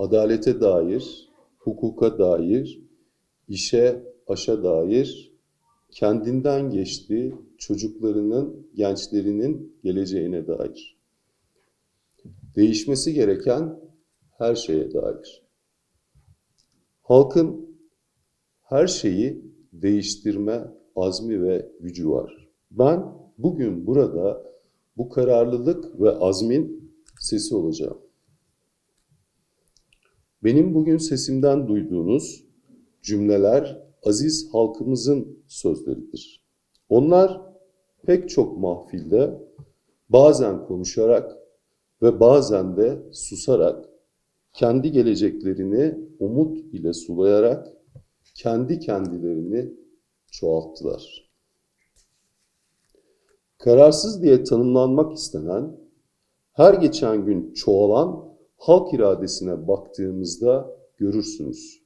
adalete dair, hukuka dair, işe, aşa dair kendinden geçti çocuklarının, gençlerinin geleceğine dair. Değişmesi gereken her şeye dair. Halkın her şeyi değiştirme azmi ve gücü var. Ben bugün burada bu kararlılık ve azmin sesi olacağım. Benim bugün sesimden duyduğunuz cümleler aziz halkımızın sözleridir. Onlar pek çok mahfilde bazen konuşarak ve bazen de susarak kendi geleceklerini umut ile sulayarak kendi kendilerini çoğalttılar. Kararsız diye tanımlanmak istenen, her geçen gün çoğalan halk iradesine baktığımızda görürsünüz.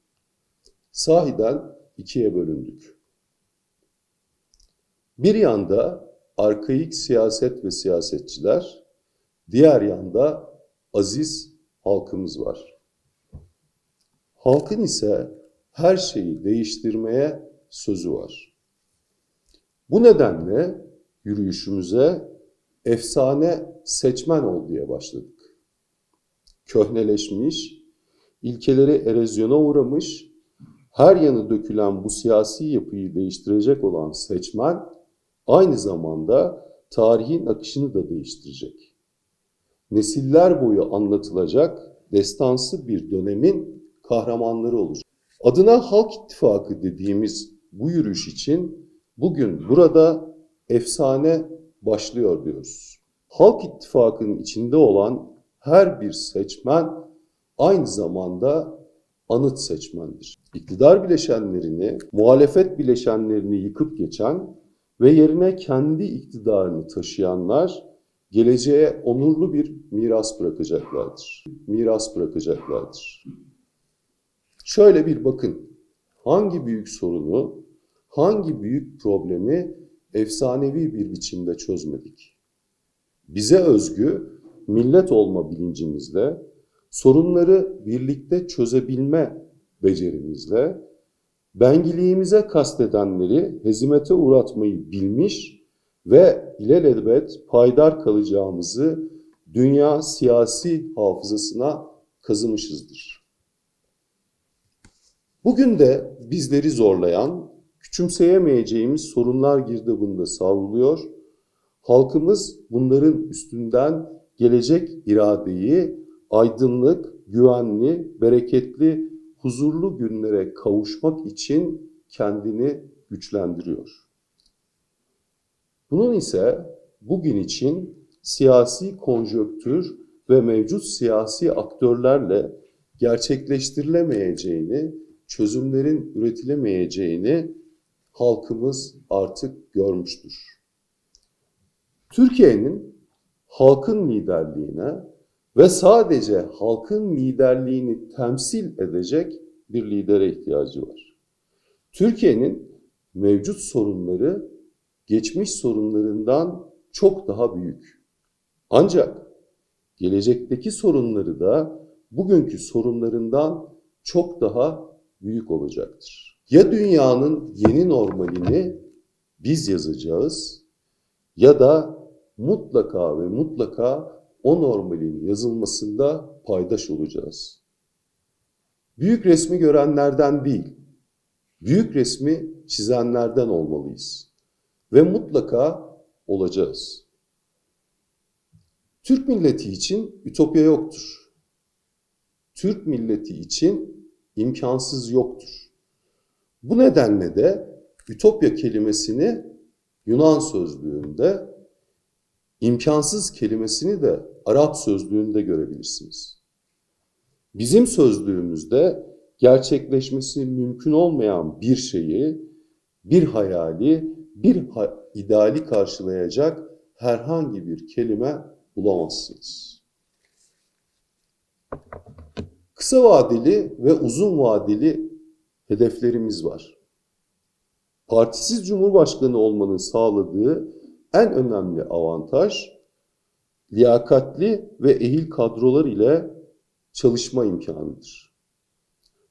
Sahiden ikiye bölündük. Bir yanda arkaik siyaset ve siyasetçiler, diğer yanda aziz halkımız var. Halkın ise her şeyi değiştirmeye sözü var. Bu nedenle yürüyüşümüze efsane seçmen ol diye başladık. Köhneleşmiş, ilkeleri erozyona uğramış, her yanı dökülen bu siyasi yapıyı değiştirecek olan seçmen aynı zamanda tarihin akışını da değiştirecek. Nesiller boyu anlatılacak destansı bir dönemin kahramanları olacak. Adına Halk İttifakı dediğimiz bu yürüyüş için bugün burada efsane başlıyor diyoruz. Halk İttifakı'nın içinde olan her bir seçmen aynı zamanda anıt seçmendir. İktidar bileşenlerini, muhalefet bileşenlerini yıkıp geçen ve yerine kendi iktidarını taşıyanlar geleceğe onurlu bir miras bırakacaklardır. Miras bırakacaklardır. Şöyle bir bakın. Hangi büyük sorunu, hangi büyük problemi efsanevi bir biçimde çözmedik? Bize özgü millet olma bilincimizle, sorunları birlikte çözebilme becerimizle, bengiliğimize kastedenleri hezimete uğratmayı bilmiş ve ilelebet paydar kalacağımızı dünya siyasi hafızasına kazımışızdır. Bugün de bizleri zorlayan, küçümseyemeyeceğimiz sorunlar girdabında savruluyor. Halkımız bunların üstünden gelecek iradeyi aydınlık, güvenli, bereketli, huzurlu günlere kavuşmak için kendini güçlendiriyor. Bunun ise bugün için siyasi konjöktür ve mevcut siyasi aktörlerle gerçekleştirilemeyeceğini, çözümlerin üretilemeyeceğini halkımız artık görmüştür. Türkiye'nin halkın liderliğine ve sadece halkın liderliğini temsil edecek bir lidere ihtiyacı var. Türkiye'nin mevcut sorunları geçmiş sorunlarından çok daha büyük. Ancak gelecekteki sorunları da bugünkü sorunlarından çok daha büyük olacaktır. Ya dünyanın yeni normalini biz yazacağız ya da mutlaka ve mutlaka o normalin yazılmasında paydaş olacağız. Büyük resmi görenlerden değil, büyük resmi çizenlerden olmalıyız. Ve mutlaka olacağız. Türk milleti için ütopya yoktur. Türk milleti için imkansız yoktur. Bu nedenle de ütopya kelimesini Yunan sözlüğünde, imkansız kelimesini de Arap sözlüğünde görebilirsiniz. Bizim sözlüğümüzde gerçekleşmesi mümkün olmayan bir şeyi, bir hayali, bir ideali karşılayacak herhangi bir kelime bulamazsınız. Kısa vadeli ve uzun vadeli hedeflerimiz var. Partisiz Cumhurbaşkanı olmanın sağladığı en önemli avantaj liyakatli ve ehil kadrolar ile çalışma imkanıdır.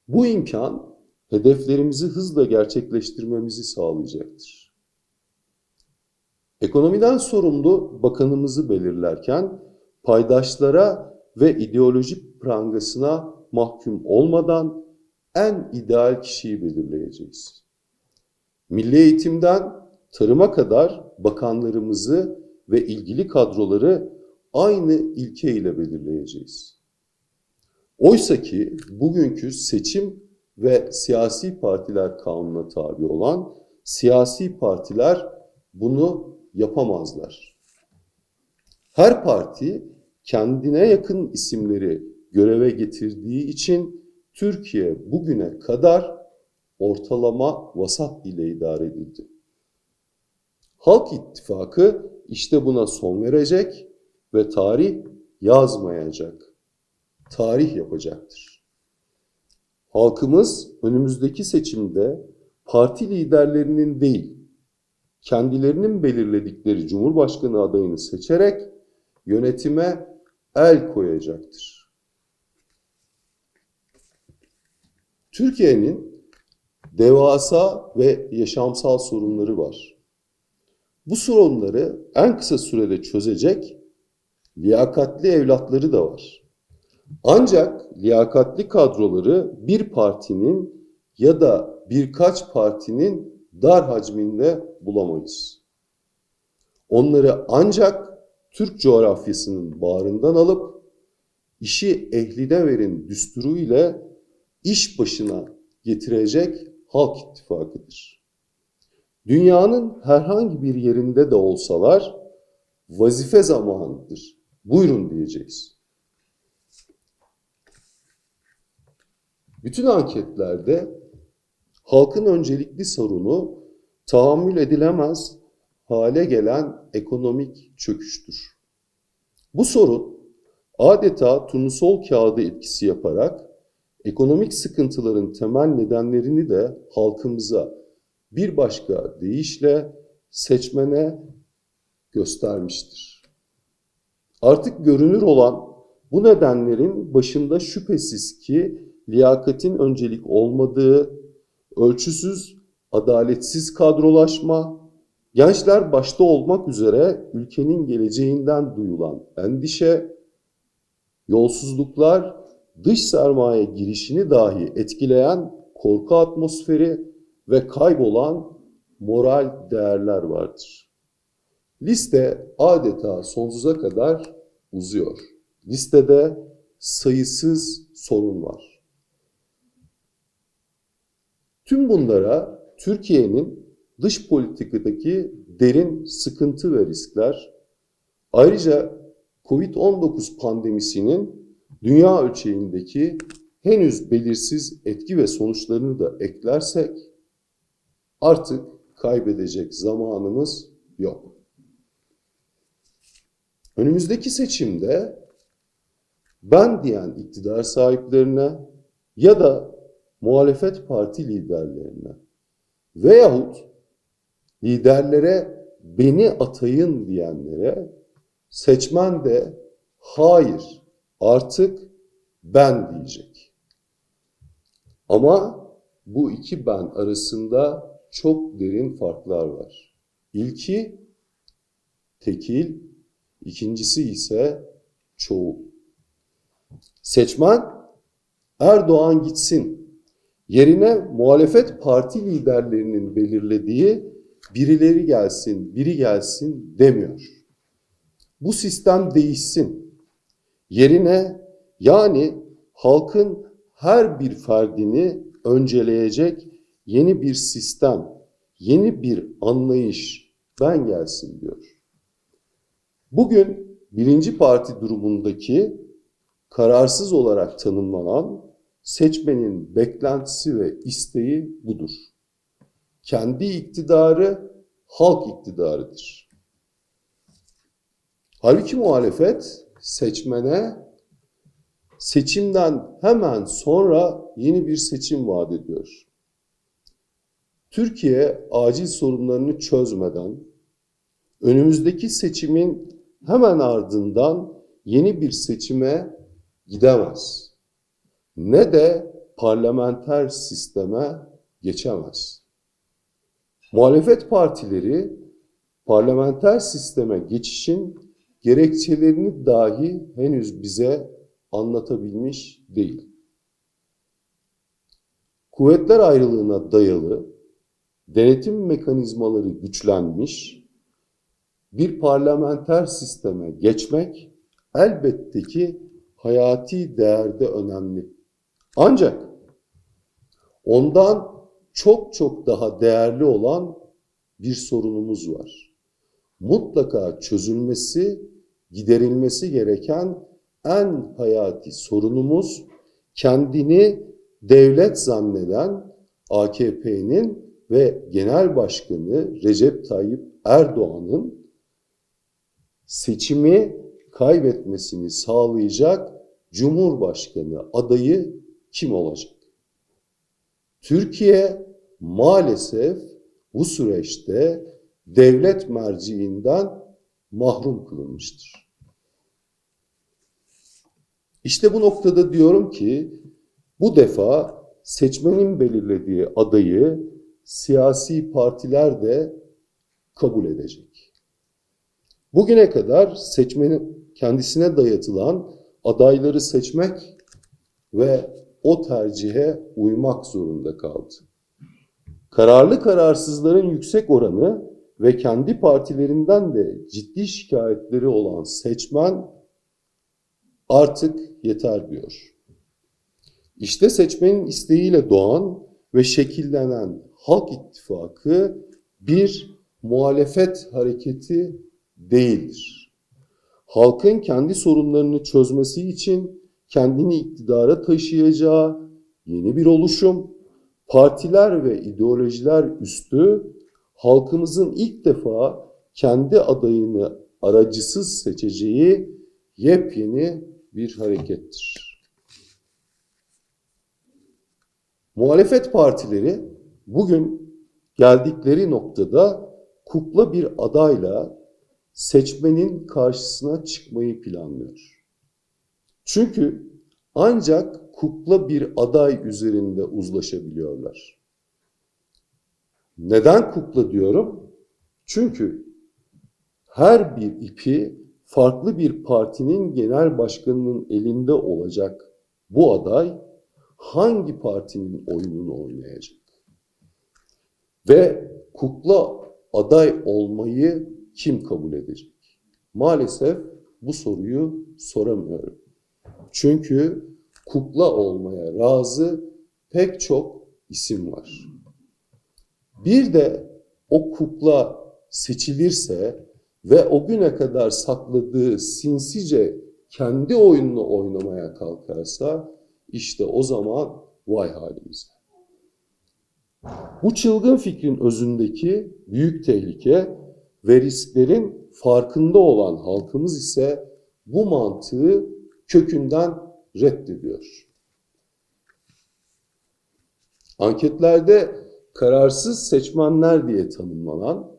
Bu imkan hedeflerimizi hızla gerçekleştirmemizi sağlayacaktır. Ekonomiden sorumlu bakanımızı belirlerken paydaşlara ve ideolojik prangasına mahkum olmadan en ideal kişiyi belirleyeceğiz. Milli eğitimden tarıma kadar bakanlarımızı ve ilgili kadroları aynı ilke ile belirleyeceğiz. Oysa ki bugünkü seçim ve siyasi partiler kanununa tabi olan siyasi partiler bunu yapamazlar. Her parti kendine yakın isimleri göreve getirdiği için Türkiye bugüne kadar ortalama vasat ile idare edildi. Halk İttifakı işte buna son verecek ve tarih yazmayacak. Tarih yapacaktır. Halkımız önümüzdeki seçimde parti liderlerinin değil, kendilerinin belirledikleri Cumhurbaşkanı adayını seçerek yönetime el koyacaktır. Türkiye'nin devasa ve yaşamsal sorunları var. Bu sorunları en kısa sürede çözecek liyakatli evlatları da var. Ancak liyakatli kadroları bir partinin ya da birkaç partinin dar hacminde bulamayız. Onları ancak Türk coğrafyasının bağrından alıp işi ehline verin düsturu ile iş başına getirecek Halk İttifakı'dır. Dünyanın herhangi bir yerinde de olsalar vazife zamanıdır. Buyurun diyeceğiz. Bütün anketlerde halkın öncelikli sorunu tahammül edilemez hale gelen ekonomik çöküştür. Bu sorun adeta turnusol kağıdı etkisi yaparak ekonomik sıkıntıların temel nedenlerini de halkımıza bir başka deyişle seçmene göstermiştir. Artık görünür olan bu nedenlerin başında şüphesiz ki liyakatin öncelik olmadığı, ölçüsüz, adaletsiz kadrolaşma, gençler başta olmak üzere ülkenin geleceğinden duyulan endişe, yolsuzluklar, dış sermaye girişini dahi etkileyen korku atmosferi ve kaybolan moral değerler vardır. Liste adeta sonsuza kadar uzuyor. Listede sayısız sorun var. Tüm bunlara Türkiye'nin dış politikadaki derin sıkıntı ve riskler, ayrıca Covid-19 pandemisinin dünya ölçeğindeki henüz belirsiz etki ve sonuçlarını da eklersek artık kaybedecek zamanımız yok. Önümüzdeki seçimde ben diyen iktidar sahiplerine ya da muhalefet parti liderlerine veyahut liderlere beni atayın diyenlere seçmen de hayır artık ben diyecek. Ama bu iki ben arasında çok derin farklar var. İlki tekil, ikincisi ise çoğul. Seçmen Erdoğan gitsin. Yerine muhalefet parti liderlerinin belirlediği birileri gelsin, biri gelsin demiyor. Bu sistem değişsin. Yerine yani halkın her bir ferdini önceleyecek yeni bir sistem, yeni bir anlayış ben gelsin diyor. Bugün birinci parti durumundaki kararsız olarak tanımlanan seçmenin beklentisi ve isteği budur. Kendi iktidarı halk iktidarıdır. Halbuki muhalefet seçmene seçimden hemen sonra yeni bir seçim vaat ediyor. Türkiye acil sorunlarını çözmeden önümüzdeki seçimin hemen ardından yeni bir seçime gidemez. ne de parlamenter sisteme geçemez. Muhalefet partileri parlamenter sisteme geçişin gerekçelerini dahi henüz bize anlatabilmiş değil. Kuvvetler ayrılığına dayalı denetim mekanizmaları güçlenmiş bir parlamenter sisteme geçmek elbette ki hayati değerde önemli. Ancak ondan çok çok daha değerli olan bir sorunumuz var. Mutlaka çözülmesi, giderilmesi gereken en hayati sorunumuz kendini devlet zanneden AKP'nin ve Genel Başkanı Recep Tayyip Erdoğan'ın seçimi kaybetmesini sağlayacak Cumhurbaşkanı adayı kim olacak? Türkiye maalesef bu süreçte devlet merciinden mahrum kılınmıştır. İşte bu noktada diyorum ki bu defa seçmenin belirlediği adayı siyasi partiler de kabul edecek. Bugüne kadar seçmenin kendisine dayatılan adayları seçmek ve o tercihe uymak zorunda kaldı. Kararlı kararsızların yüksek oranı ve kendi partilerinden de ciddi şikayetleri olan seçmen artık yeter diyor. İşte seçmenin isteğiyle doğan ve şekillenen Halk İttifakı bir muhalefet hareketi değildir. Halkın kendi sorunlarını çözmesi için kendini iktidara taşıyacağı yeni bir oluşum, partiler ve ideolojiler üstü halkımızın ilk defa kendi adayını aracısız seçeceği yepyeni bir harekettir. Muhalefet partileri bugün geldikleri noktada kukla bir adayla seçmenin karşısına çıkmayı planlıyor. Çünkü ancak kukla bir aday üzerinde uzlaşabiliyorlar. Neden kukla diyorum? Çünkü her bir ipi farklı bir partinin genel başkanının elinde olacak bu aday hangi partinin oyununu oynayacak? Ve kukla aday olmayı kim kabul edecek? Maalesef bu soruyu soramıyorum. Çünkü kukla olmaya razı pek çok isim var. Bir de o kukla seçilirse ve o güne kadar sakladığı sinsice kendi oyununu oynamaya kalkarsa işte o zaman vay halimize. Bu çılgın fikrin özündeki büyük tehlike ve risklerin farkında olan halkımız ise bu mantığı kökünden reddediyor. Anketlerde kararsız seçmenler diye tanımlanan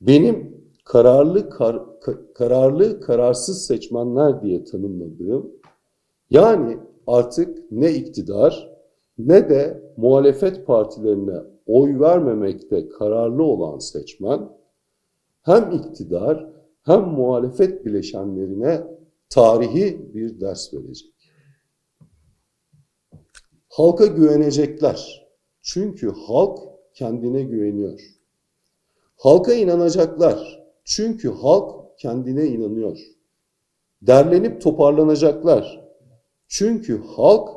benim kararlı kar, kararlı kararsız seçmenler diye tanımladığım yani artık ne iktidar ne de muhalefet partilerine oy vermemekte kararlı olan seçmen hem iktidar hem muhalefet bileşenlerine tarihi bir ders verecek. Halka güvenecekler. Çünkü halk kendine güveniyor. Halka inanacaklar. Çünkü halk kendine inanıyor. Derlenip toparlanacaklar. Çünkü halk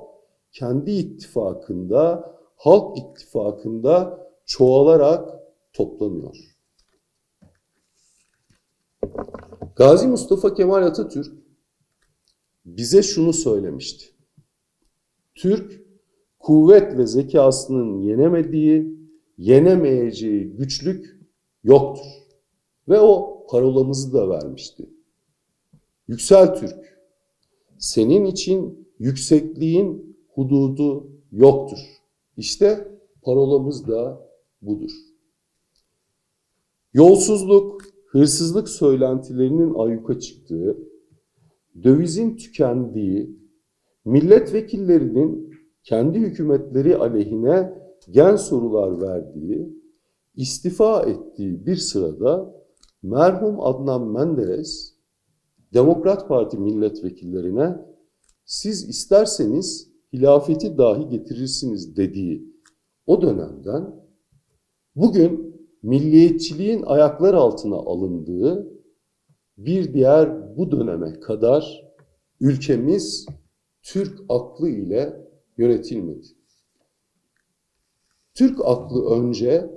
kendi ittifakında, halk ittifakında çoğalarak toplanıyor. Gazi Mustafa Kemal Atatürk bize şunu söylemişti. Türk kuvvet ve zekasının yenemediği, yenemeyeceği güçlük yoktur. Ve o parolamızı da vermişti. Yüksel Türk, senin için yüksekliğin hududu yoktur. İşte parolamız da budur. Yolsuzluk, hırsızlık söylentilerinin ayyuka çıktığı, dövizin tükendiği, milletvekillerinin kendi hükümetleri aleyhine gen sorular verdiği, istifa ettiği bir sırada merhum Adnan Menderes Demokrat Parti milletvekillerine siz isterseniz hilafeti dahi getirirsiniz dediği o dönemden bugün milliyetçiliğin ayaklar altına alındığı bir diğer bu döneme kadar ülkemiz Türk aklı ile yönetilmedi. Türk aklı önce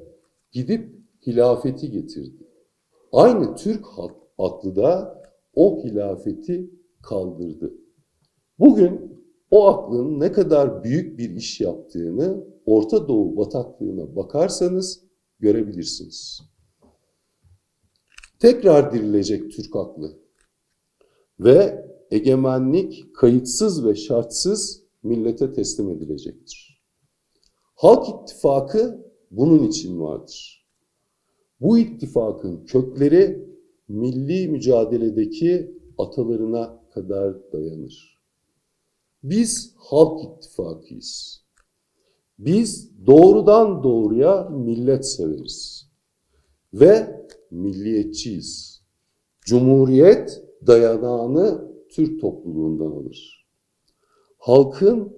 gidip hilafeti getirdi. Aynı Türk aklı da o hilafeti kaldırdı. Bugün o aklın ne kadar büyük bir iş yaptığını Orta Doğu bataklığına bakarsanız görebilirsiniz. Tekrar dirilecek Türk aklı ve egemenlik kayıtsız ve şartsız millete teslim edilecektir. Halk ittifakı bunun için vardır. Bu ittifakın kökleri milli mücadeledeki atalarına kadar dayanır. Biz halk ittifakıyız. Biz doğrudan doğruya millet severiz. Ve milliyetçiyiz. Cumhuriyet dayanağını Türk topluluğundan alır. Halkın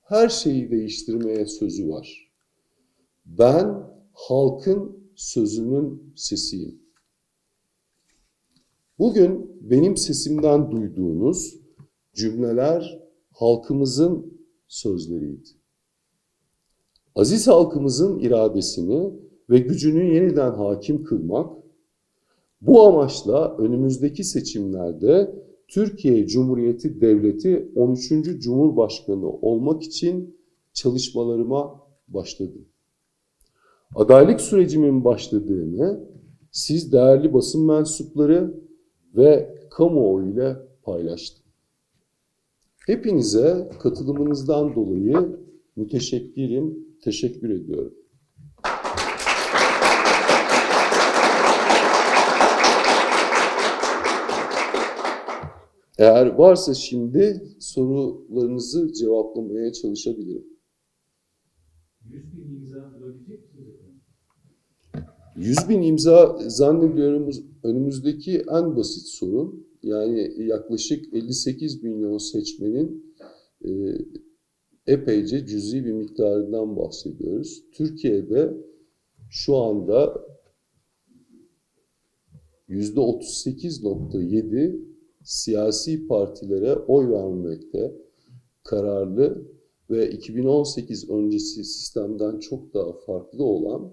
her şeyi değiştirmeye sözü var. Ben halkın sözünün sesiyim. Bugün benim sesimden duyduğunuz cümleler halkımızın sözleriydi. Aziz halkımızın iradesini ve gücünü yeniden hakim kılmak, bu amaçla önümüzdeki seçimlerde Türkiye Cumhuriyeti Devleti 13. Cumhurbaşkanı olmak için çalışmalarıma başladım. Adaylık sürecimin başladığını siz değerli basın mensupları ve kamuoyu ile paylaştım. Hepinize katılımınızdan dolayı müteşekkirim, teşekkür ediyorum. Eğer varsa şimdi sorularınızı cevaplamaya çalışabilirim. 100 bin imza bulabilecek misiniz efendim? 100 bin imza zannediyorum önümüzdeki en basit sorun. Yani yaklaşık 58 milyon seçmenin e, epeyce cüzi bir miktarından bahsediyoruz. Türkiye'de şu anda %38.7 siyasi partilere oy vermekte kararlı ve 2018 öncesi sistemden çok daha farklı olan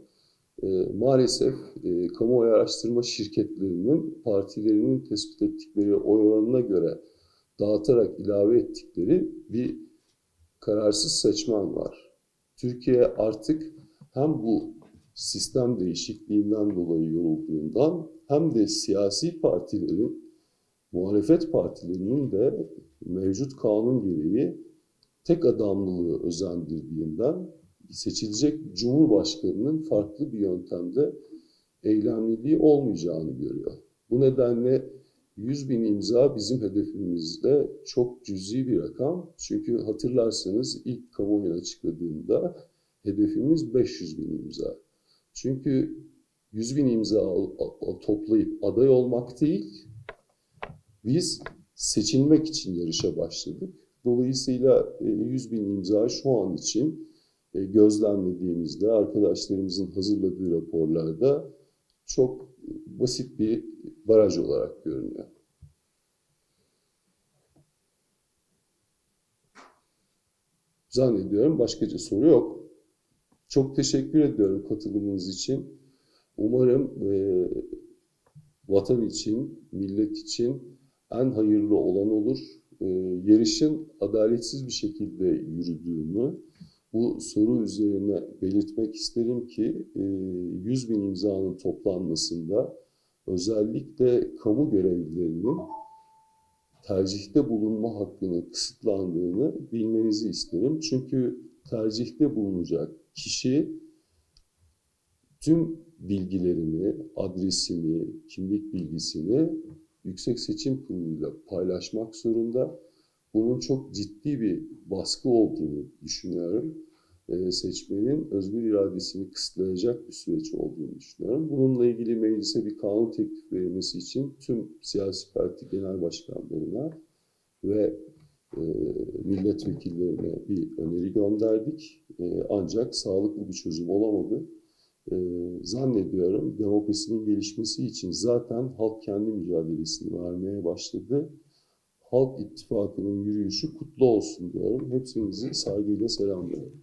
maalesef e, kamuoyu araştırma şirketlerinin partilerinin tespit ettikleri oy oranına göre dağıtarak ilave ettikleri bir kararsız seçmen var. Türkiye artık hem bu sistem değişikliğinden dolayı yorulduğundan hem de siyasi partilerin, muhalefet partilerinin de mevcut kanun gereği tek adamlılığı özendirdiğinden seçilecek Cumhurbaşkanı'nın farklı bir yöntemde eylemliliği olmayacağını görüyor. Bu nedenle 100 bin imza bizim hedefimizde çok cüzi bir rakam. Çünkü hatırlarsanız ilk kamuoyuna açıkladığında hedefimiz 500 bin imza. Çünkü 100 bin imza toplayıp aday olmak değil, biz seçilmek için yarışa başladık. Dolayısıyla 100 bin imza şu an için e, gözlemlediğimizde arkadaşlarımızın hazırladığı raporlarda çok basit bir baraj olarak görünüyor. Zannediyorum başkaca soru yok. Çok teşekkür ediyorum katılımınız için. Umarım e, vatan için, millet için en hayırlı olan olur. E, yarışın adaletsiz bir şekilde yürüdüğünü, bu soru üzerine belirtmek isterim ki 100 bin imzanın toplanmasında özellikle kamu görevlilerinin tercihte bulunma hakkının kısıtlandığını bilmenizi isterim. Çünkü tercihte bulunacak kişi tüm bilgilerini, adresini, kimlik bilgisini Yüksek Seçim Kurulu'yla paylaşmak zorunda. bunun çok ciddi bir baskı olduğunu düşünüyorum. Ee, seçmenin özgür iradesini kısıtlayacak bir süreç olduğunu düşünüyorum. Bununla ilgili meclise bir kanun teklifi verilmesi için tüm siyasi parti genel başkanlarına ve e, milletvekillerine bir öneri gönderdik. E, ancak sağlıklı bir çözüm olamadı. E, zannediyorum demokrasinin gelişmesi için zaten halk kendi mücadelesini vermeye başladı. Halk İttifakı'nın yürüyüşü kutlu olsun diyorum. Hepsinizi saygıyla selamlıyorum.